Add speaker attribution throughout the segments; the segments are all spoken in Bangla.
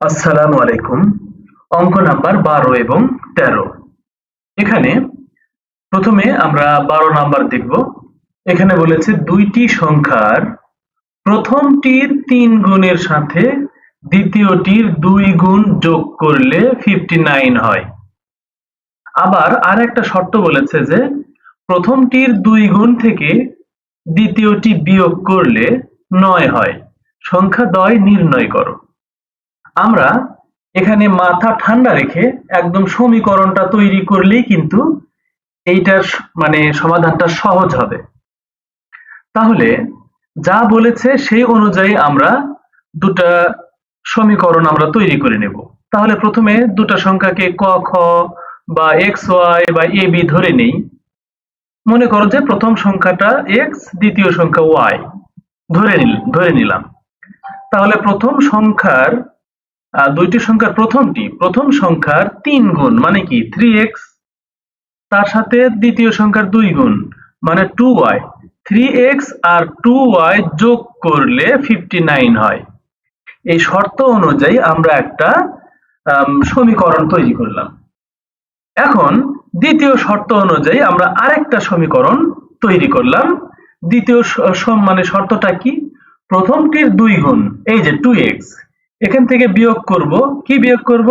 Speaker 1: আসসালামু আলাইকুম। অঙ্ক নাম্বার বারো এবং তেরো। এখানে প্রথমে আমরা বারো নাম্বার দেখব। এখানে বলেছে দুইটি সংখ্যার প্রথমটির তিন গুণের সাথে দ্বিতীয়টির দুই গুণ যোগ করলে ফিফটি নাইন হয়। আবার আর একটা শর্ত বলেছে যে প্রথমটির দুই গুণ থেকে দ্বিতীয়টি বিয়োগ করলে নয় হয়। সংখ্যা দয় নির্ণয় করো। আমরা এখানে মাথা ঠান্ডা রেখে একদম সমীকরণটা তৈরি করলেই কিন্তু এইটার মানে সমাধানটা সহজ হবে। তাহলে যা বলেছে সেই অনুযায়ী আমরা দুটা সমীকরণ আমরা তৈরি করে নেব। তাহলে প্রথমে দুটা সংখ্যাকে ক, খ বা এক্স ওয়াই বা এ বি ধরে নেই। মনে করো যে প্রথম সংখ্যাটা এক্স দ্বিতীয় সংখ্যা ওয়াই ধরে নিল, ধরে নিলাম। তাহলে প্রথম সংখ্যার দুইটি সংখ্যার প্রথমটি, প্রথম সংখ্যার তিন গুণ মানে কি? থ্রি এক্স তার সাথে দ্বিতীয় সংখ্যার দুই গুণ মানে টু ওয়াই থ্রি এক্স আর টু ওয়াই যোগ করলে ফিফটি নাইন হয়। এই শর্ত অনুযায়ী আমরা একটা সমীকরণ তৈরি করলাম। এখন দ্বিতীয় শর্ত অনুযায়ী আমরা আরেকটা সমীকরণ তৈরি করলাম। দ্বিতীয় মানে শর্তটা কি? প্রথমটির দুই গুণ, এই যে টু এক্স এখান থেকে বিয়োগ করব। কি বিয়োগ করব?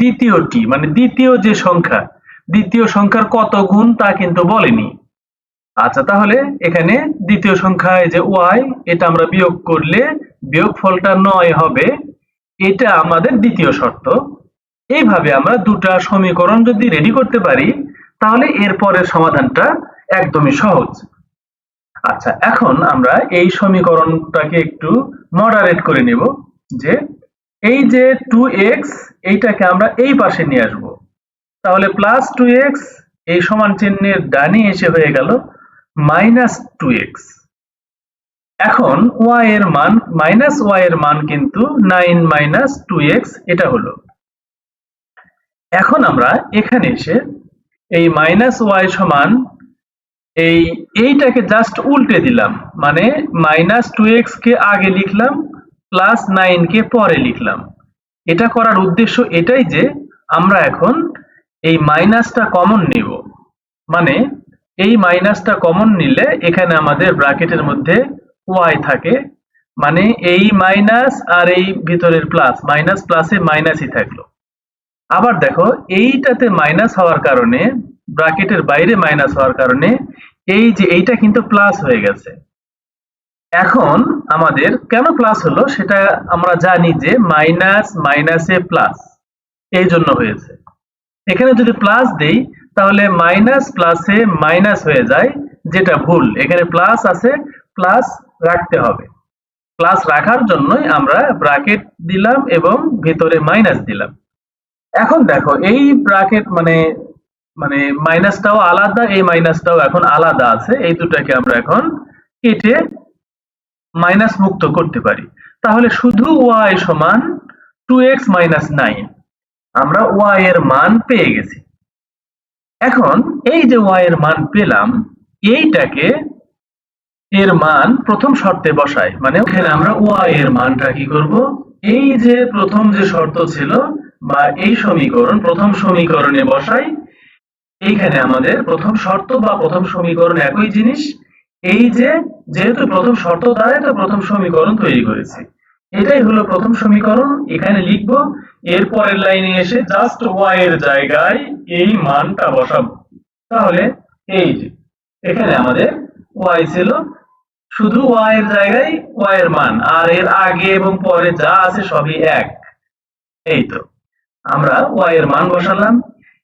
Speaker 1: দ্বিতীয়টি মানে দ্বিতীয় যে সংখ্যা, দ্বিতীয় সংখ্যার কত গুণ তা কিন্তু বলেনি। আচ্ছা তাহলে এখানে দ্বিতীয় সংখ্যা এই যে ওয়াই, এটা আমরা বিয়োগ করলে বিয়োগ ফলটা নয় হবে। এটা আমাদের দ্বিতীয় শর্ত। এইভাবে আমরা দুটা সমীকরণ যদি রেডি করতে পারি, তাহলে এর পরের সমাধানটা একদমই সহজ। আচ্ছা এখন আমরা এই সমীকরণটাকে একটু মডারেট করে নেব, যে এই যে টু এক্স এইটাকে আমরা এই পাশে নিয়ে আসব। তাহলে প্লাস টু এক্স এই সমান চিহ্নের ডানে এসে হয়ে গেল মাইনাস টু এক্স এখন ওয়াই এর মান মাইনাস ওয়াই এর মান কিন্তু নাইন মাইনাস টু এক্স এটা হলো। এখন আমরা এখানে এসে এই মাইনাস ওয়াই সমান এই এইটাকে জাস্ট উল্টে দিলাম। মানে মাইনাস টু এক্স কে আগে লিখলাম প্লাস নাইন কে পরে লিখলাম। এটা করার উদ্দেশ্য এটাই যে, আমরা এখন এই মাইনাসটা কমন নিব। মানে এই মাইনাসটা কমন নিলে এখানে আমাদের ব্রাকেটের মধ্যে ওয়াই থাকে। মানে এই মাইনাস আর এই ভিতরের প্লাস মাইনাস প্লাসে মাইনাসই থাকল। আবার দেখো, এইটাতে মাইনাস হওয়ার কারণে ব্রাকেটের বাইরে মাইনাস হওয়ার কারণে, এই যে এইটা কিন্তু প্লাস হয়ে গেছে। এখন আমাদের কেন প্লাস হলো সেটা আমরা জানি যে মাইনাস মাইনাসে প্লাস এই জন্য হয়েছে। এখানে যদি প্লাস দেই, তাহলে মাইনাস প্লাসে মাইনাস হয়ে যায়, যেটা ভুল। এখানে প্লাস আছে প্লাস রাখতে হবে। প্লাস রাখার জন্যই আমরা ব্র্যাকেট দিলাম এবং ভিতরে মাইনাস দিলাম। এখন দেখো, এই ব্র্যাকেট মানে মানে মাইনাসটাও আলাদা, এই মাইনাসটাও এখন আলাদা আছে। এই দুটাকে আমরা এখন কেটে মাইনাস মুক্ত করতে পারি। তাহলে শুধু ওয়াই সমান টু এক্স মাইনাস নাইন আমরা ওয়াই এর মান পেয়ে গেছি। এখন এই যে ওয়াই এর মান পেলাম, এইটাকে এর মান প্রথম শর্তে বসাই। মানে ওখানে আমরা ওয়াই এর মানটা কি করব? এই যে প্রথম যে শর্ত ছিল, বা এই সমীকরণ প্রথম সমীকরণে বসাই, এইখানে আমাদের প্রথম শর্ত বা প্রথম সমীকরণ একই জিনিস এই যে, যেহেতু প্রথম শর্ত দ্বারাই তো প্রথম সমীকরণ তৈরি করেছি। এটাই হলো প্রথম সমীকরণ, এখানে লিখব এর পরের লাইনে এসে জাস্ট ওয়াই এর জায়গায় এই মানটা বসাবো। তাহলে এই যে, এখানে আমাদের ওয়াই ছিল, শুধু ওয়াই এর জায়গায় ওয়াই এর মান, আর এর আগে এবং পরে যা আছে সবই এক। এই তো, আমরা ওয়াই এর মান বসালাম।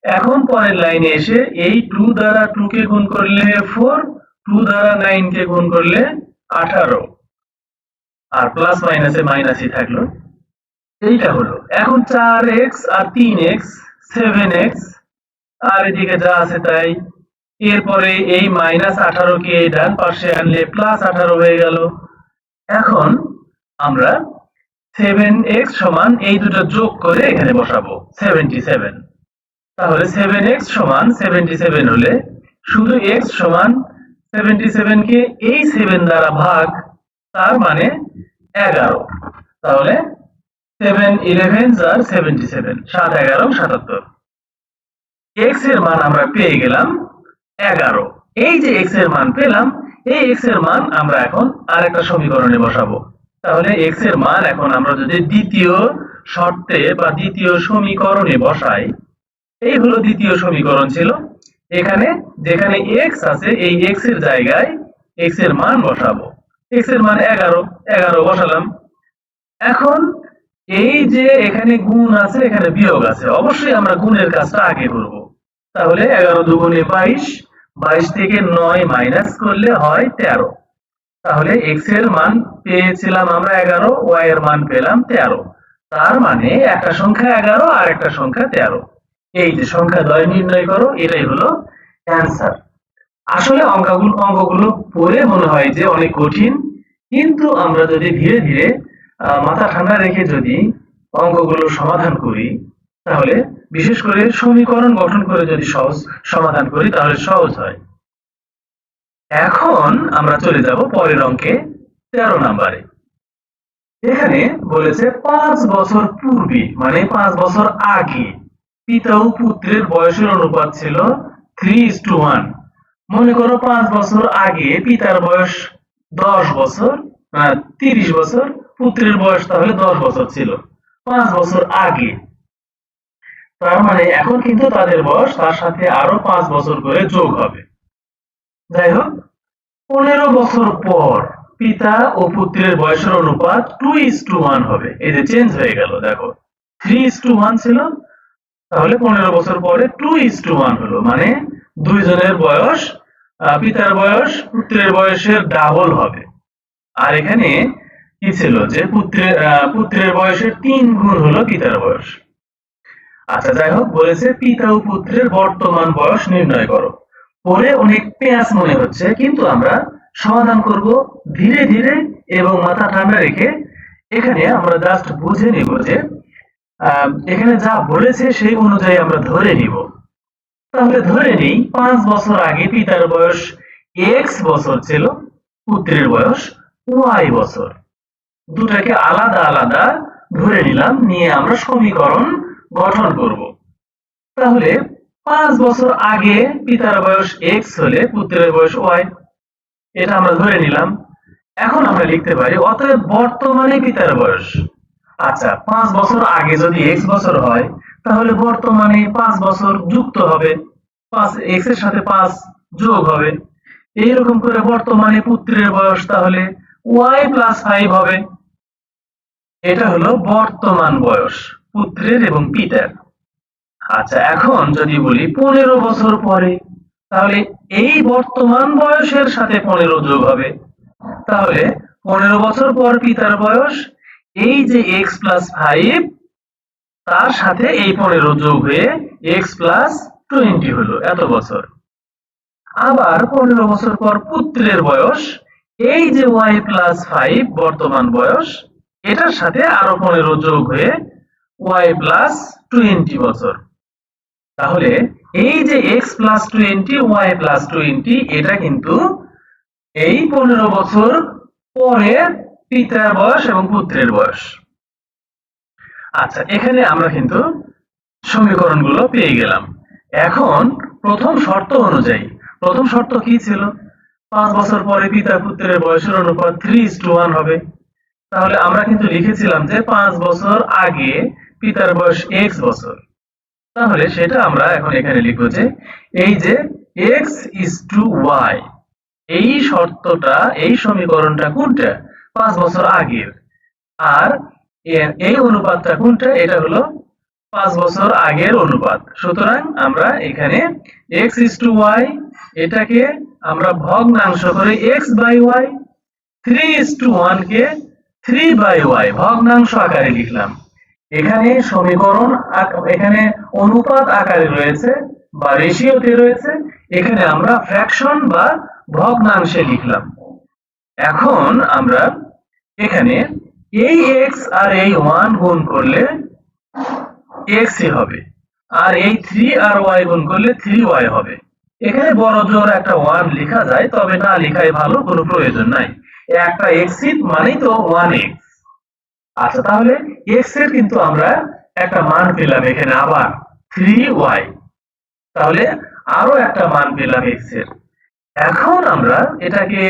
Speaker 1: এখন পরের লাইনে এসে এই টু দ্বারা টু কে গুণ করলে ফোর টু দ্বারা নাইন কে গুণ করলে আঠারো। আর প্লাস মাইনাসে মাইনাসই থাকল। এইটা হলো। এখন চার এক্স আর তিন এক্স সেভেন এক্স আর এদিকে যা আছে তাই। এরপরে এই মাইনাস আঠারো কে ডান পাশে আনলে প্লাস আঠারো হয়ে গেল। এখন আমরা সেভেন এক্স সমান এই দুটো যোগ করে এখানে বসাবো। সেভেন্টি সেভেন তাহলে সেভেন এক্স সমান সেভেন্টি সেভেন হলে শুধু এক্স সমান সেভেন্টি সেভেন কে এই সেভেন দ্বারা ভাগ, তার মানে এগারো। তাহলে সেভেন ইলেভেন আর সেভেন্টি সেভেন সাত এগারো, সাতাত্তর। এক্সের মান আমরা পেয়ে গেলাম এগারো। এই যে এক্সের মান পেলাম, এই এক্সের মান আমরা এখন আরেকটা সমীকরণে বসাবো। তাহলে এক্সের মান এখন আমরা যদি দ্বিতীয় শর্তে বা দ্বিতীয় সমীকরণে বসাই, এই হলো দ্বিতীয় সমীকরণ ছিল এখানে যেখানে এক্স আছে, এই এক্সের জায়গায় এক্সের মান বসাবো। এক্সের মান এগারো এগারো বসালাম। এখন এই যে এখানে গুণ আছে, এখানে বিয়োগ আছে, অবশ্যই আমরা গুণের কাজটা আগে করব। তাহলে এগারো দুগুণে বাইশ বাইশ থেকে নয় মাইনাস করলে হয় তেরো। তাহলে এক্সের মান পেয়েছিলাম আমরা এগারো ওয়াই এর মান পেলাম তেরো। তার মানে একটা সংখ্যা এগারো আর একটা সংখ্যা তেরো। এই যে সংখ্যা দ্বয় নির্ণয় করো, এটাই হলো অ্যান্সার আসলে অঙ্কগুলো অঙ্কগুলো পড়ে মনে হয় যে অনেক কঠিন, কিন্তু আমরা যদি ধীরে ধীরে মাথা ঠান্ডা রেখে যদি অঙ্কগুলো সমাধান করি, তাহলে বিশেষ করে সমীকরণ গঠন করে যদি সহজ সমাধান করি, তাহলে সহজ হয়। এখন আমরা চলে যাব পরের অঙ্কে, তেরো নাম্বারে। এখানে বলেছে পাঁচ বছর পূর্বে মানে পাঁচ বছর আগে পিতা ও পুত্রের বয়সের অনুপাত ছিল থ্রি ইস টু ওয়ান মনে করো পাঁচ বছর আগে পিতার বয়স দশ বছর তিরিশ বছর, পুত্রের বয়স তাহলে দশ বছর ছিল। পাঁচ বছর আগে। তার মানে এখন কিন্তু তাদের বয়স তার সাথে আরও পাঁচ বছর করে যোগ হবে। যাই হোক, পনেরো বছর পর পিতা ও পুত্রের বয়সের অনুপাত টু ইস টু ওয়ান হবে। এই যে চেঞ্জ হয়ে গেল, দেখো। থ্রি ইস টু ওয়ান ছিল তাহলে পনেরো বছর পরে টু ইস টু ওয়ান হলো। মানে দুইজনের বয়স পিতার বয়স, পুত্রের বয়সের ডাবল হবে। আর এখানে কি ছিল যে পুত্রের পুত্রের বয়সের তিন গুণ হলো পিতার বয়স। আচ্ছা যাই হোক, বলেছে পিতা ও পুত্রের বর্তমান বয়স নির্ণয় করো। পরে অনেক পেঁয়াজ মনে হচ্ছে, কিন্তু আমরা সমাধান করব ধীরে ধীরে এবং মাথা ঠান্ডা রেখে। এখানে আমরা জাস্ট বুঝে নিব যে এখানে যা বলেছে সেই অনুযায়ী আমরা ধরে নিব। তাহলে ধরে নিই, পাঁচ বছর আগে পিতার বয়স এক্স বছর ছিল, পুত্রের বয়স ওয়াই বছর। দুটাকে আলাদা আলাদা ধরে নিলাম, নিয়ে আমরা সমীকরণ গঠন করব। তাহলে পাঁচ বছর আগে পিতার বয়স এক্স হলে পুত্রের বয়স ওয়াই এটা আমরা ধরে নিলাম। এখন আমরা লিখতে পারি, অতএব বর্তমানে পিতার বয়স আচ্ছা পাঁচ বছর আগে যদি এক্স বছর হয়, তাহলে বর্তমানে পাঁচ বছর যুক্ত হবে। পাঁচ এক্সের সাথে পাঁচ যোগ হবে। এইরকম করে বর্তমানে পুত্রের বয়স তাহলে ওয়াই প্লাস ফাইভ হবে। এটা হলো বর্তমান বয়স, পুত্রের এবং পিতার। আচ্ছা এখন যদি বলি পনেরো বছর পরে, তাহলে এই বর্তমান বয়সের সাথে পনেরো যোগ হবে। তাহলে পনেরো বছর পর পিতার বয়স এই যে এক্স প্লাস ফাইভ তার সাথে এই পনেরো যোগ হয়ে এক্স প্লাস টোয়েন্টি হলো এত বছর। আবার পনেরো বছর পর পুত্রের বয়স, এই যে ওয়াই প্লাস ফাইভ বর্তমান বয়স, এটার সাথে আরও পনেরো যোগ হয়ে ওয়াই প্লাস টোয়েন্টি বছর। তাহলে এই যে X plus twenty Y plus twenty এটা কিন্তু এই পনেরো বছর পরে পিতার বয়স এবং পুত্রের বয়স। আচ্ছা এখানে আমরা কিন্তু সমীকরণগুলো পেয়ে গেলাম। এখন প্রথম শর্ত অনুযায়ী, প্রথম শর্ত কি ছিল? পাঁচ বছর পরে পিতা পুত্রের বয়সের অনুপাত থ্রি ইস টু ওয়ান হবে। তাহলে আমরা কিন্তু লিখেছিলাম যে পাঁচ বছর আগে পিতার বয়স এক্স বছর। তাহলে সেটা আমরা এখন এখানে লিখব যে এই যে এক্স ইস টু ওয়াই এই শর্তটা, এই সমীকরণটা কোনটা? পাঁচ বছর আগের। আর এই অনুপাতটা কোনটা? এটা হলো পাঁচ বছর আগের অনুপাত। সুতরাং আমরা এখানে এক্স ইস টু ওয়াই এটাকে আমরা ভগ্নাংশ করে X by Y three is to one K three by Y ভগ্নাংশ আকারে লিখলাম। এখানে সমীকরণ এখানে অনুপাত আকারে রয়েছে বা রেশিওতে রয়েছে। এখানে আমরা ফ্র্যাকশন বা ভগ্নাংশে লিখলাম। এখন আমরা এখানে এই এক্স আর এই ওয়ান গুণ করলে এক্স হবে, আর এই থ্রি আর ওয়াই গুণ করলে থ্রি ওয়াই হবে। এখানে বড় জোর একটা ওয়ান লেখা যায়, তবে না লেখাই ভালো, কোনো প্রয়োজন নাই। একটা এক্স মানেই তো ওয়ান এক্স আচ্ছা তাহলে এক্সের কিন্তু আমরা একটা মান পেলাম এখানে আবার থ্রি ওয়াই তাহলে আরও একটা মান পেলাম এক্সের। এখন আমরা এটাকে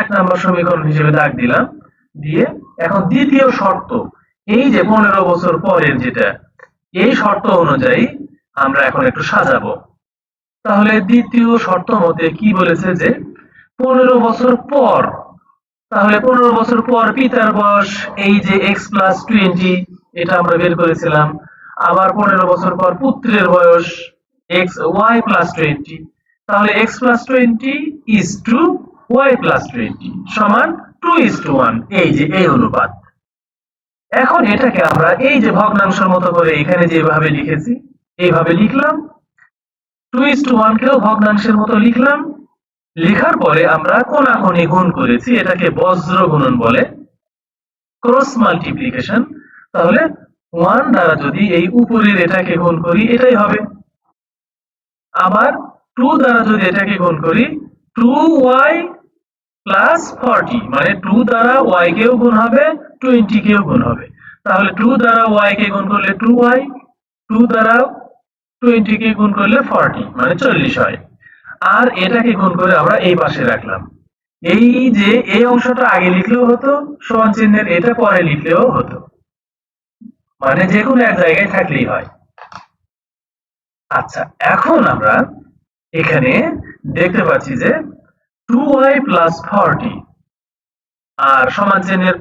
Speaker 1: এক নম্বর সমীকরণ হিসেবে দাগ দিলাম, দিয়ে এখন দ্বিতীয় শর্ত, এই যে পনেরো বছর পরের যেটা, এই শর্ত অনুযায়ী আমরা এখন একটু সাজাবো। তাহলে দ্বিতীয় শর্ত মতে কি বলেছে যে, পনেরো বছর পর, তাহলে পনেরো বছর পর পিতার বয়স, এই যে এক্স প্লাস টোয়েন্টি এটা আমরা বের করেছিলাম। আবার পনেরো বছর পর পুত্রের বয়স এক্স ওয়াই প্লাস টোয়েন্টি তাহলে X plus twenty is to Y plus twenty সমান টু ইজ টু ওয়ান এই যে এই অনুপাত। এখন এটাকে আমরা এই যে ভগ্নাংশের মতো করে এখানে যেভাবে লিখেছি, এইভাবে লিখলাম। কেও ভগ্নাংশের মতো লিখলাম। লেখার পরে আমরা গুণ করেছি, এটাকে বজ্র গুণন বলে। ক্রস মাল্টিপ্লিকেশন তাহলে ওয়ান দ্বারা যদি এই উপরের এটাকে গুণ করি, এটাই হবে। আবার টু দ্বারা যদি এটাকে গুণ করি টু ওয়াই প্লাস ফর্টি মানে টু দ্বারা ওয়াই কেও গুণ হবে টোয়েন্টি কেও গুণ হবে। তাহলে টু দ্বারা ওয়াই কে গুণ করলে টু ওয়াই টু দ্বারা টোয়েন্টি কে গুণ করলে ফর্টি মানে চল্লিশ হয়। আর এটাকে গুণ করে আমরা এই পাশে রাখলাম। এই যে এই অংশটা আগে লিখলেও হতো, সমান চিহ্নের এটা পরে লিখলেও হতো। মানে যে কোনো এক জায়গায় থাকলেই হয়। আচ্ছা এখন আমরা এখানে দেখতে পাচ্ছি যে টু ওয়াই প্লাস ফর্টি আর সমান চিহ্নের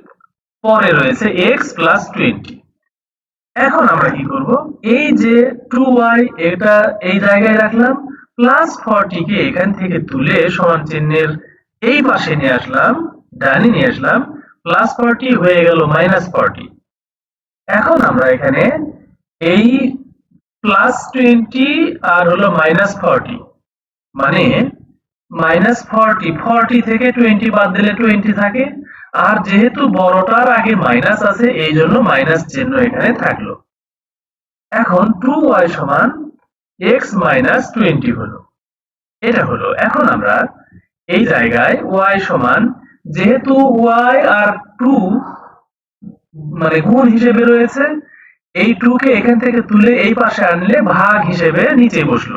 Speaker 1: পরে রয়েছে এক্স প্লাস টোয়েন্টি এখন আমরা কি করব? এই যে টু ওয়াই এটা এই জায়গায় রাখলাম প্লাস ফর্টি কে এখান থেকে তুলে সমান চিহ্নের এই পাশে নিয়ে আসলাম, ডানে নিয়ে আসলাম প্লাস ফর্টি হয়ে গেল মাইনাস ফর্টি এখন আমরা এখানে এই প্লাস টোয়েন্টি আর হলো মাইনাস ফর্টি মানে মাইনাস ফর্টি ফর্টি থেকে টোয়েন্টি বাদ দিলে টোয়েন্টি থাকে। আর যেহেতু বড়টার আগে মাইনাস আছে, এই জন্য মাইনাস চিহ্ন এখানে থাকল। এখন টু ওয়াই সমান এক্স মাইনাস টোয়েন্টি হলো। এটা হলো। এখন আমরা এই জায়গায় ওয়াই সমান, যেহেতু ওয়াই আর টু মানে গুণ হিসেবে রয়েছে, এই টু কে এখান থেকে তুলে এই পাশে আনলে ভাগ হিসেবে নিচে বসল।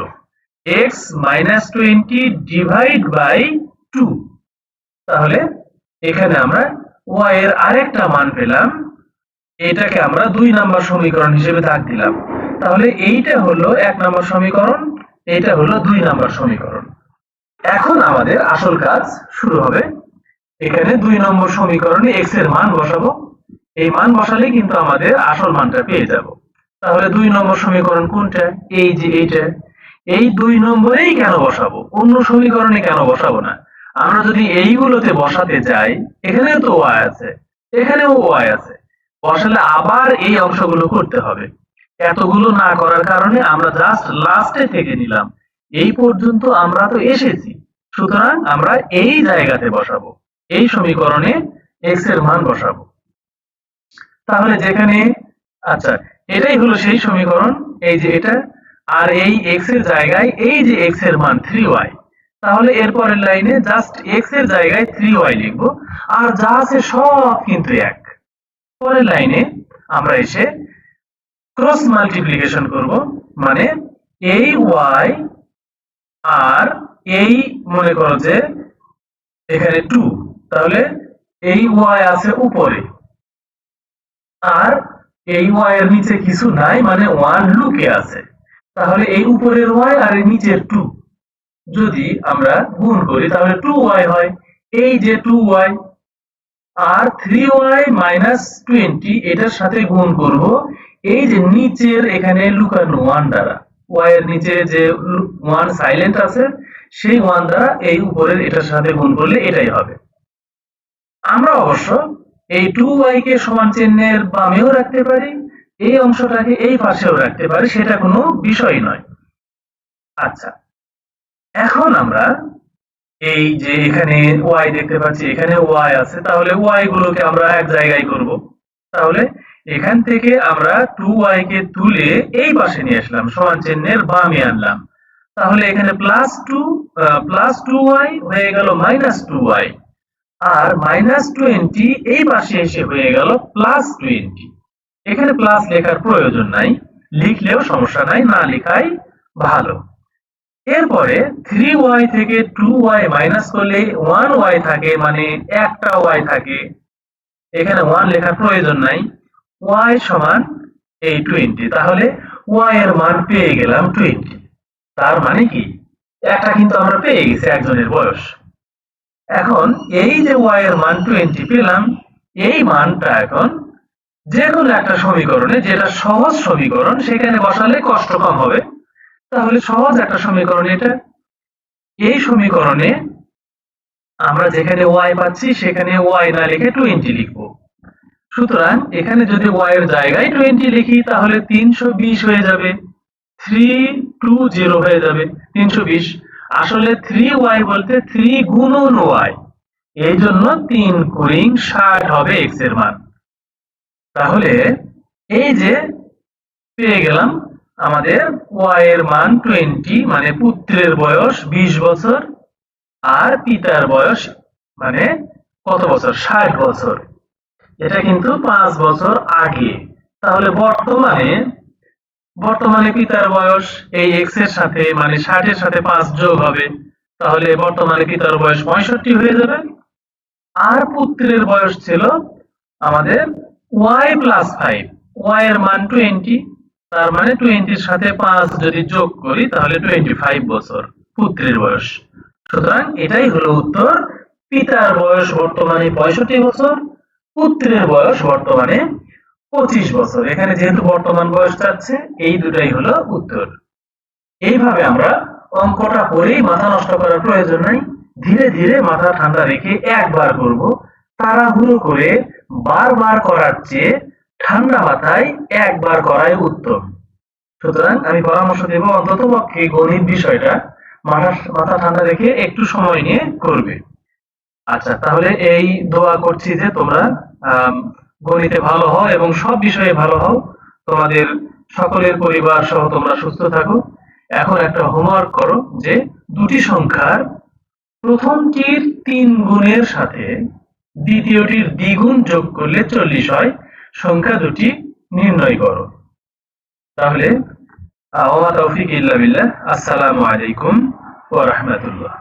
Speaker 1: X minus twenty divide by two তাহলে এখানে আমরা ওয়াই এর আরেকটা মান পেলাম। এটাকে আমরা দুই নাম্বার সমীকরণ হিসেবে দাগ দিলাম। তাহলে এইটা হলো এক নাম্বার সমীকরণ, এইটা হলো দুই নাম্বার সমীকরণ। এখন আমাদের আসল কাজ শুরু হবে। এখানে দুই নম্বর সমীকরণে এক্সের মান বসাবো। এই মান বসালে কিন্তু আমাদের আসল মানটা পেয়ে যাব। তাহলে দুই নম্বর সমীকরণ কোনটা? এই যে এইটা। এই দুই নম্বরেই কেন বসাবো? অন্য সমীকরণে কেন বসাবো না? আমরা যদি এইগুলোতে বসাতে যাই এখানেও তো ওয়াই আছে, এখানেও ওয়াই আছে। বসালে আবার এই অংশগুলো করতে হবে। এতগুলো না করার কারণে আমরা জাস্ট লাস্টে থেকে নিলাম। এই পর্যন্ত আমরা তো এসেছি। সুতরাং আমরা এই জায়গাতে বসাবো। এই সমীকরণে এক্সের মান বসাবো। তাহলে যেখানে আচ্ছা এটাই হলো সেই সমীকরণ। এই যে এটা আর এই এক্সের জায়গায় এই যে এক্সের মান থ্রি ওয়াই তাহলে এরপরের লাইনে জাস্ট এক্সের জায়গায় থ্রি ওয়াই লিখব। আর যা আছে সব কিন্তু এক। পরের লাইনে আমরা এসে ক্রস মাল্টিপ্লিকেশন করব মানে এই ওয়াই আর এই মনে করো যে এখানে টু তাহলে এই ওয়াই আছে উপরে। আর এই ওয়াই এর নিচে কিছু নাই মানে ওয়ান লুকে আছে। তাহলে এই উপরের ওয়াই আর এই নিচের টু যদি আমরা গুণ করি, তাহলে টু ওয়াই হয়। এই যে টু ওয়াই আর থ্রি ওয়াই মাইনাস টোয়েন্টি এটার সাথে গুণ করব। এই যে নিচের এখানে লুকানো ওয়ান দ্বারা। ওয়াই এর নিচে যে ওয়ান সাইলেন্ট আছে, সেই ওয়ান দ্বারা এই উপরের এটার সাথে গুণ করলে এটাই হবে। আমরা অবশ্য এই টু ওয়াই কে সমান চিহ্নের বামেও রাখতে পারি এই অংশটাকে এই পাশেও রাখতে পারি, সেটা কোনো বিষয় নয়। আচ্ছা এখন আমরা এই যে এখানে ওয়াই দেখতে পাচ্ছি, এখানে ওয়াই আছে, তাহলে ওয়াই গুলোকে আমরা এক জায়গায় করব। তাহলে এখান থেকে আমরা টু ওয়াই কে তুলে এই পাশে নিয়ে আসলাম, সমান চিহ্নের বামে আনলাম। তাহলে এখানে plus two plus two Y হয়ে গেল মাইনাস টু ওয়াই আর মাইনাস টোয়েন্টি এই পাশে এসে হয়ে গেল প্লাস টোয়েন্টি এখানে প্লাস লেখার প্রয়োজন নাই, লিখলেও সমস্যা নাই, না লেখাই ভালো। এরপরে থ্রি ওয়াই থেকে টু ওয়াই মাইনাস করলে ওয়ান ওয়াই থাকে মানে একটা ওয়াই থাকে। এখানে ওয়ান লেখার প্রয়োজন নাই ওয়াই সমান এই টোয়েন্টি তাহলে ওয়াই এর মান পেয়ে গেলাম টোয়েন্টি তার মানে কি? একটা কিন্তু আমরা পেয়ে গেছি একজনের বয়স। এখন এই যে ওয়াই এর মান টোয়েন্টি পেলাম, এই মানটা এখন যে কোনো একটা সমীকরণে যেটা সহজ সমীকরণ, সেখানে বসালে কষ্ট কম হবে। তাহলে সহজ একটা সমীকরণ এটা। এই সমীকরণে আমরা যেখানে ওয়াই পাচ্ছি, সেখানে ওয়াই না লিখে টোয়েন্টি লিখব। সুতরাং এখানে যদি ওয়াই এর জায়গায় টোয়েন্টি লিখি, তাহলে তিনশো বিশ হয়ে যাবে। থ্রি টু জিরো হয়ে যাবে। তিনশো বিশ। আসলে থ্রি ওয়াই বলতে থ্রি গুণন ওয়াই এই জন্য তিন কুড়িং ষাট হবে এক্সের মান। তাহলে এই যে পেয়ে গেলাম আমাদের ওয়াই এর মান টোয়েন্টি মানে পুত্রের বয়স বিশ বছর আর পিতার বয়স মানে কত বছর? ষাট বছর। এটা কিন্তু পাঁচ বছর আগে। তাহলে বর্তমানে বর্তমানে পিতার বয়স এই এক্সের সাথে মানে ষাটের সাথে পাঁচ যোগ হবে। তাহলে বর্তমানে পিতার বয়স পঁয়ষট্টি হয়ে যাবে। আর পুত্রের বয়স ছিল আমাদের ওয়াই প্লাস ফাইভ ওয়াই এর মান টোয়েন্টি তার মানে টোয়েন্টির সাথে পাঁচ যদি যোগ করি, তাহলে টোয়েন্টি ফাইভ বছর, পুত্রের বয়স। সুতরাং এটাই হলো উত্তর, পিতার বয়স বর্তমানে পঁয়ষট্টি বছর, পুত্রের বয়স বর্তমানে পঁচিশ বছর। এখানে যেহেতু বর্তমান বয়স চাচ্ছে এই দুটাই হলো উত্তর। এইভাবে আমরা অঙ্কটা পড়েই মাথা নষ্ট করার প্রয়োজন নাই। ধীরে ধীরে মাথা ঠান্ডা রেখে একবার করব, তাড়াহুড়ো করে বারবার করার চেয়ে ঠান্ডা মাথায় একবার করাই উত্তম। সুতরাং আমি পরামর্শ দেব অন্তত পক্ষে গণিত বিষয়টা মাথা মাথা ঠান্ডা রেখে একটু সময় নিয়ে করবে। আচ্ছা তাহলে এই দোয়া করছি যে তোমরা গণিতে ভালো হও এবং সব বিষয়ে ভালো হও। তোমাদের সকলের পরিবার সহ তোমরা সুস্থ থাকো। এখন একটা হোমওয়ার্ক করো যে দুটি সংখ্যার প্রথমটির তিন গুণের সাথে দ্বিতীয়টির দ্বিগুণ যোগ করলে চল্লিশ হয়। সংখ্যা দুটি নির্ণয় করো। তাহলে ওমা তৌফিক ইল্লা বিল্লাহ। আসসালামু আলাইকুম ওয়া রাহমাতুল্লাহ।